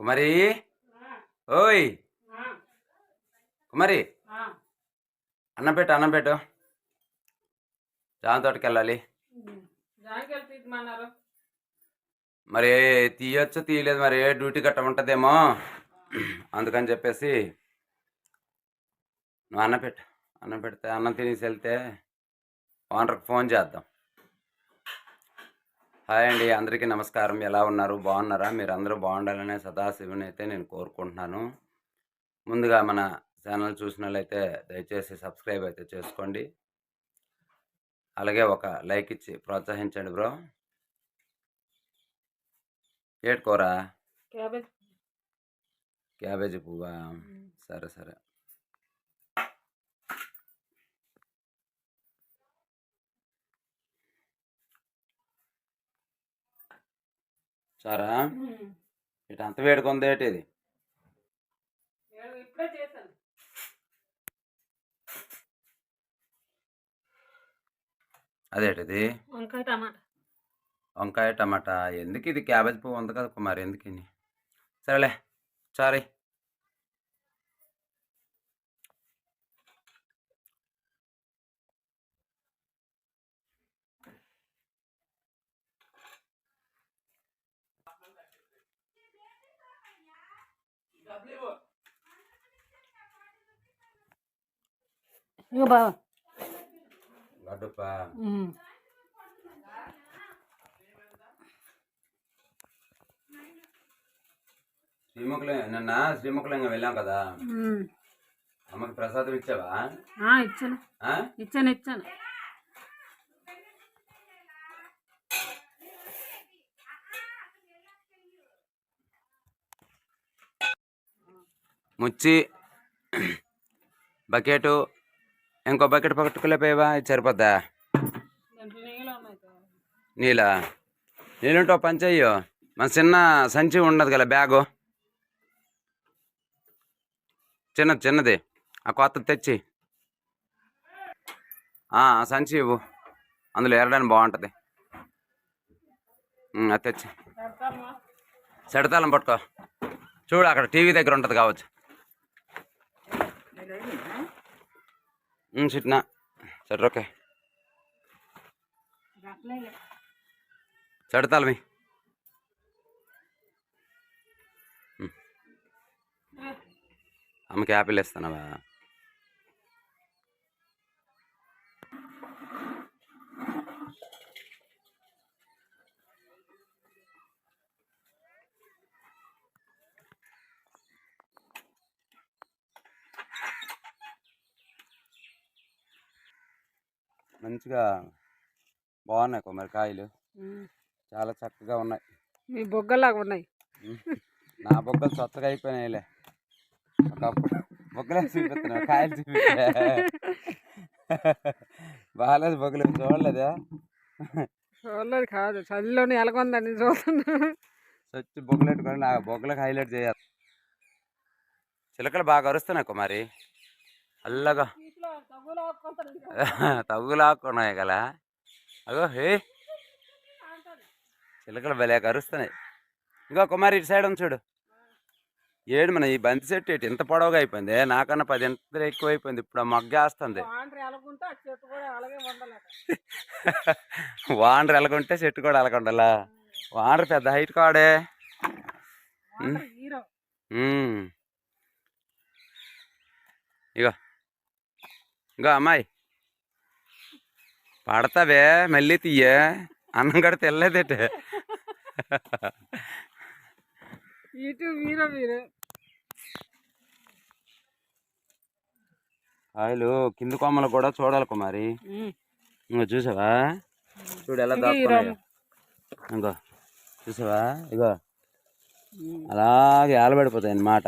కుమారి? ఓయ్! కుమారి? అన్నం పెట్టు అన్నం పెట్టు. జామ తోటకి వెళ్ళాలి మరి తీయొచ్చు తీయలేదు. మరి డ్యూటీ గట్ట ఉంటుందేమో అందుకని చెప్పేసి నువ్వు అన్నం పెట్టు. అన్నం పెడితే అన్నం తినేసి వెళ్తే ఓనర్కి ఫోన్ చేద్దాం. హాయ్ అండి అందరికీ నమస్కారం. ఎలా ఉన్నారు? బాగున్నారా? మీరు అందరూ బాగుండాలనే సదాశివుని అయితే నేను కోరుకుంటున్నాను. ముందుగా మన ఛానల్ చూసిన వాళ్ళైతే దయచేసి సబ్స్క్రైబ్ అయితే చేసుకోండి. అలాగే ఒక లైక్ ఇచ్చి ప్రోత్సహించండి బ్రో. ఏటుకోరా క్యాబేజ్. క్యాబేజీ పువ్వా? సరే సరే. సారా ఇటు అంత వేడుకుంది ఏంటి ఇది? అదేటిది? వంకాయ టమాటా. వంకాయ టమాటా. ఎందుకు ఇది క్యాబేజ్ పువ్వు ఉంది కదా కుమార్ ఎందుకు ఇది? సరేలే సారీ ఇగో బావ. శ్రీముఖలింగ నిన్న శ్రీముఖలింగం వెళ్ళాం కదా. అమ్మకి ప్రసాదం ఇచ్చావా? ఇచ్చాను. ఆ? ఇచ్చాను ఇచ్చాను. ముచ్చి బకెటు ఇంకో బకెట్ పట్టుకోలేపోయావా ఇది సరిపోద్దా. నీలా? నీళ్ళుంటో పని చెయ్యు. మన చిన్న సంచి ఉండదు కదా బ్యాగు. చిన్నది చిన్నది. ఆ కొత్తది తెచ్చి. ఆ సంచి ఇవ్వు. అందులో ఎరడానికి బాగుంటుంది. అది తెచ్చి? సెడతాళం పట్టుకో. చూడు అక్కడ టీవీ దగ్గర ఉంటుంది కావచ్చు. సిట్నా. సరే ఓకే. అట్లే మీ అమ్మకి యాపిల్ వేస్తానవా? మంచిగా బాగున్నాయి కొమ్మరికాయలు చాలా చక్కగా ఉన్నాయి. మీ బొగ్గలాగా ఉన్నాయి. నా బొగ్గలు స్వచ్ఛగా అయిపోయినాయిలే. ఒకప్పుడు బొగ్గలే చూపిస్తున్నా కాయలు చూపిస్తా బాగాలేదు బొగ్గలు చూడలేదా? చూడలేదు కాదు చలిలోనే ఎలాగొందని చూస్తున్నా స్వచ్ఛ బొగ్గలు పెట్టుకొని నా బొగ్గలకు హైలైట్ చేయాలి. చిలకలు బాగా అరుస్తున్నాయి కుమారి అల్లగా. తగ్గులాక్కున్నాయి కదా. అగో హే. చిలకలు భలే కరుస్తున్నాయి. ఇంకో కుమారి ఇటు సైడ్ ఉంది చూడు. ఏడు మన ఈ బంతి చెట్టు ఇటు ఇంత పొడవుగా అయిపోయింది. నాకన్నా పది ఎంత ఎక్కువ అయిపోయింది ఇప్పుడు ఆ మొగ్గేస్తుంది వాండ్రి ఎలాగుంటే చెట్టు కూడా అలాగే ఉండలేక వాండ్ర ఎలాగుంటే చెట్టు కూడా ఎలాగుండాలా వాండ్ర పెద్ద హైట్ కాడే. ఇగో. ఇగో అమ్మాయి. పడతావే మళ్ళీ తీయే. అన్నం కూడా తెల్లదేటే ఇటు హీరో మీరు. కాయలు కింద కొమ్మలు కూడా చూడాలి కుమారి. ఇంకో చూసావా? చూడు ఎలా దాక్కున్నాయో. ఇంకో చూసావా? ఇగో. అలాగే ఆలబడిపోతాయి అన్నమాట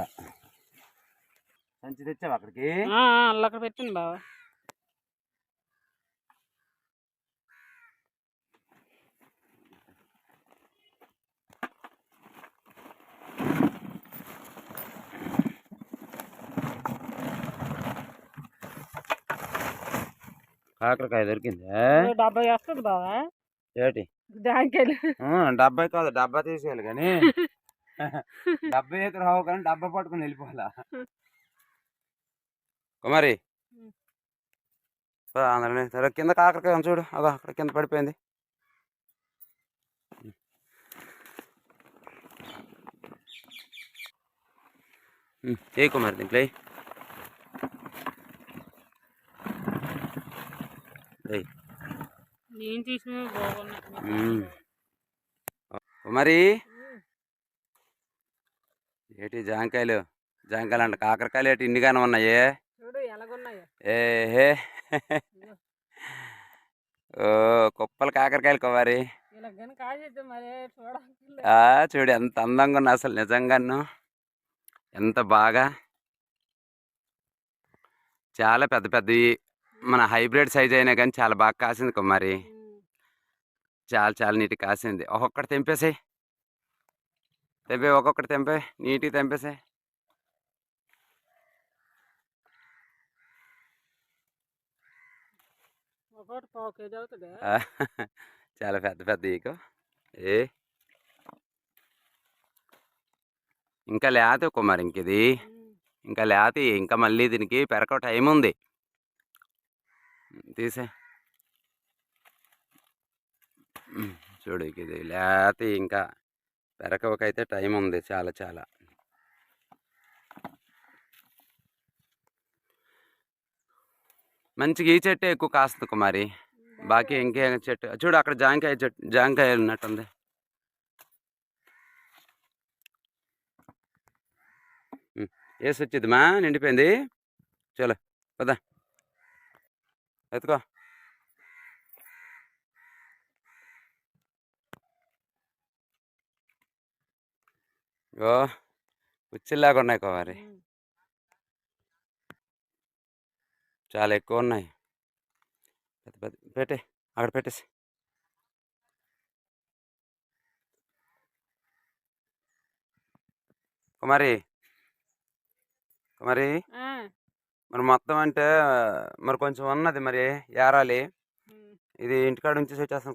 సంచి తెచ్చావా అక్కడికి? అక్కడ పెట్టండి బావ. కాకరకాయ దొరికిందా? డెబ్బై వస్తుంది బావా. ఏటి జాంకాయలు. ఆ, డెబ్బై కాదు డబ్బా తీసేయాలి కానీ. డబ్బా అయితే రావు కానీ డబ్బా పట్టుకుని వెళ్ళిపోవాలా? కుమారి. సరే కింద కాకరకాయ చూడు. అదో అక్కడ కింద పడిపోయింది. ఏ కుమారి దీంట్లో నేను తీసినవి బాగున్నాయి ఉమ్. కుమారి? ఏటి జాంకాయలు? జాంకాయలు అంట కాకరకాయలు ఏటి ఇన్నిగానే ఉన్నాయే? ఏహే ఓ కుప్పలు కాకరకాయలు కుమారి. మరి చూడు ఎంత అందంగా ఉన్నా అసలు నిజంగాను. ఎంత బాగా. చాలా పెద్ద పెద్దవి. మన హైబ్రిడ్ సైజ్ అయినా కానీ చాలా బాగా కాసింది కుమారి చాలా చాలా నీట్గా కాసింది. ఒక్కొక్కటి తెంపేసాయి. తెంపే ఒక్కొక్కటి తెంపే నీట్గా తెంపేసాయి. చాలా పెద్ద పెద్ద ఈకు ఏ? ఇంకా లేత కుమార్ ఇంక ఇది. ఇంకా లేత ఇంకా మళ్ళీ దీనికి పెరక టైం ఉంది తీసే mm, చూడు ఇది లేకపోతే ఇంకా పెరకవకైతే టైం ఉంది చాలా చాలా. మంచిగా ఈ చెట్టు ఎక్కువ కాస్తుంది కుమారి. బాకీ ఇంకే చెట్టు. చూడు అక్కడ జాంకాయ చెట్టు జాంకాయ ఉన్నట్టుంది. వేసి వచ్చిందిమా నిండిపోయింది? చలో పదా. ఎత్తుకో ఓ కుచ్చిల్లాగా ఉన్నాయి కుమారి చాలా ఎక్కువ ఉన్నాయి పెద్ద పెద్ద పెట్టే అక్కడ పెట్టేసి కుమారి కుమారి. మరి మొత్తం అంటే మరి కొంచెం ఉన్నది మరి ఏరాలి. ఇది ఇంటికాడ నుంచి వచ్చేస్తాను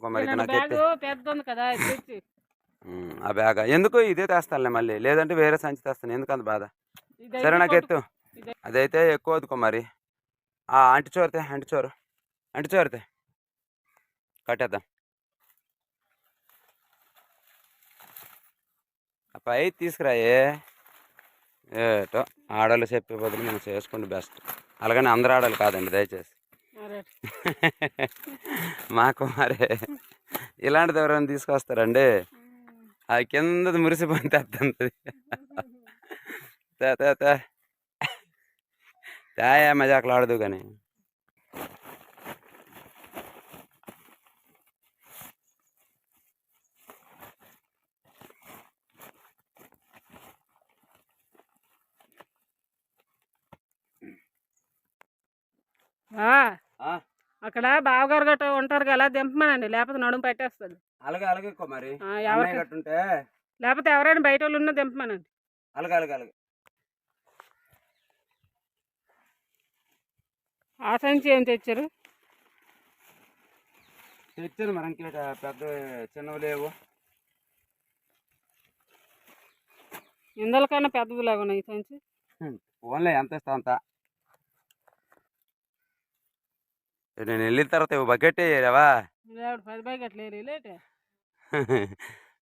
ఉమ్, ఆ బ్యాగ్. ఎందుకు ఇదే తెస్తానులే మళ్ళీ? లేదంటే వేరే సంచి తెస్తాను. ఎందుకు అంత బాధ? సరే నాకు. ఎత్తు. అదైతే ఎక్కువ వద్దు కుమారి ఆ అంటి చోరితే అంటి చోరు అంటి చోరితే కట్టేద్దాం పై తీసుకురాయే. ఏటో ఆడవాళ్ళు చెప్పే బదులు మనం చేసుకుంటే బెస్ట్. అలాగని అందరు ఆడవాళ్ళు కాదండి దయచేసి. మరి. మా కుమారే ఇలాంటిది ఎవరైనా తీసుకొస్తారండి? ఆ. కిందది మురిసిపోయి తెస్తుంది తే తే తే. తేయా మజాకులు ఆడదు కానీ. అక్కడ బావగారు గట్ట ఉంటారు కదా దింపమనండి లేకపోతే నడుము పట్టేస్తుంది. అలాగే అలాగే ఎవరికి గట్టుంటే. లేకపోతే ఎవరైనా బయట వాళ్ళు ఉన్నా దింపమనండి. అలాగే అలాగే అలాగే. ఆ సంచి ఏం తెచ్చారు? తెచ్చాను మరి ఇంకేట పెద్ద చిన్నవి లేవు. ఇందలకన్నా పెద్దది లాగా ఉన్నాయి ఈ సంచి? ఓన్లే ఎంత ఇస్తా అంత? నేను వెళ్ళిన తర్వాత బకెట్ వేయరావా పది బైక్ అట్లా లేటే.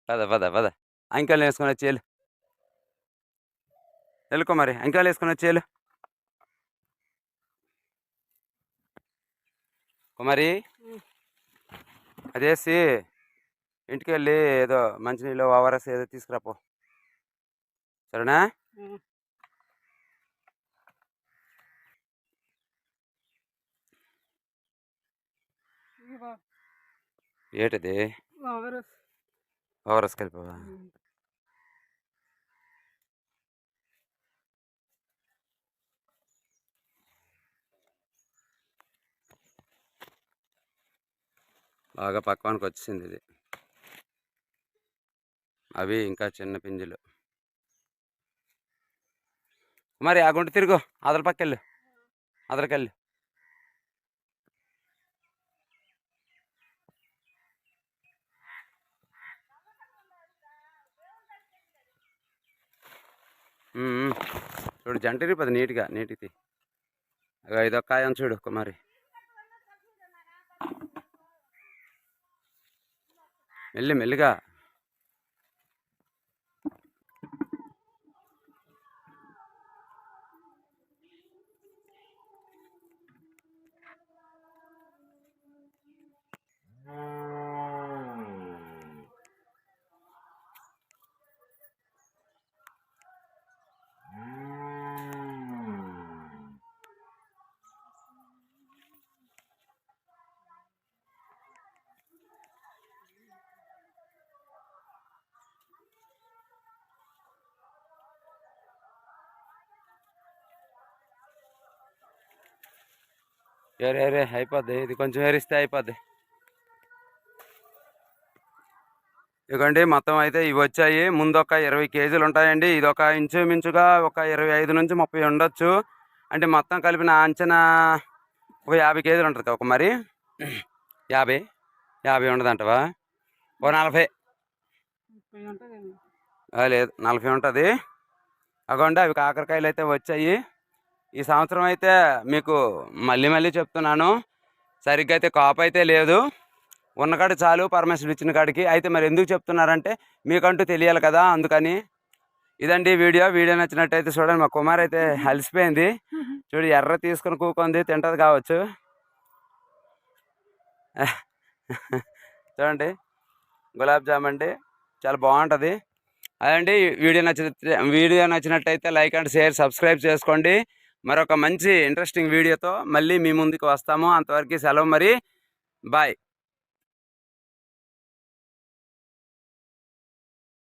పద పద పద. అంకెలు వేసుకొని వచ్చి వెళ్ళు. వెళ్ళుకో మరి అంకెలు వేసుకొని వచ్చి వెళ్ళు. కుమారి. అదేసి ఇంటికి వెళ్ళి ఏదో మంచినీళ్ళు ఓఆర్ఎస్ ఏదో తీసుకురాపో సరేనా? ఏటది? ఓఆర్ఎస్ కలిపావా? బాగా పక్వానికి వచ్చింది ఇది. అవి ఇంకా చిన్న పింజులు. మరి ఆ గుంట తిరుగు. అదల పక్కెళ్ళు. అదలకెళ్ళు. చూడు జంట పది నీట్గా నీటికి ఐదో కాయం చూడు కుమారి. మెల్లి మెల్లిగా. ఏరే ఏరే అయిపోద్ది. ఇది కొంచెం ఏరిస్తే అయిపోద్ది. ఇదిగోండి మొత్తం అయితే ఇవి వచ్చాయి. ముందు ఒక ఇరవై కేజీలు ఉంటాయండి. ఇది ఒక ఇంచుమించుగా ఒక ఇరవై ఐదు నుంచి ముప్పై ఉండొచ్చు. అంటే మొత్తం కలిపిన అంచనా ఒక యాభై కేజీలు ఉంటుంది ఒక మరి? యాభై? యాభై ఉండదంటవా? ఓ నలభై. లేదు నలభై ఉంటుంది. అగోండి అవి కాకరకాయలు అయితే వచ్చాయి. ఈ సంవత్సరం అయితే మీకు మళ్ళీ మళ్ళీ చెప్తున్నాను. సరిగ్గా అయితే కాపు అయితే లేదు. ఉన్నకాడ చాలు పరమేశ్వరుడు ఇచ్చిన కాడికి. అయితే మరి ఎందుకు చెప్తున్నారంటే మీకంటూ తెలియాలి కదా అందుకని. ఇదండి వీడియో. వీడియో నచ్చినట్టయితే చూడండి. మా కుమార్ అయితే అలసిపోయింది. చూడు ఎర్ర తీసుకుని కూకుంది. తింటది కావచ్చు. చూడండి. గులాబ్ జామ్ అండి. చాలా బాగుంటుంది. అదండి. వీడియో నచ్చిన వీడియో నచ్చినట్టయితే లైక్ అండ్ షేర్ సబ్స్క్రైబ్ చేసుకోండి. మరొక మంచి ఇంట్రెస్టింగ్ వీడియోతో మళ్ళీ మీ ముందుకు వస్తాము. అంతవరకు సెలవు మరి. బాయ్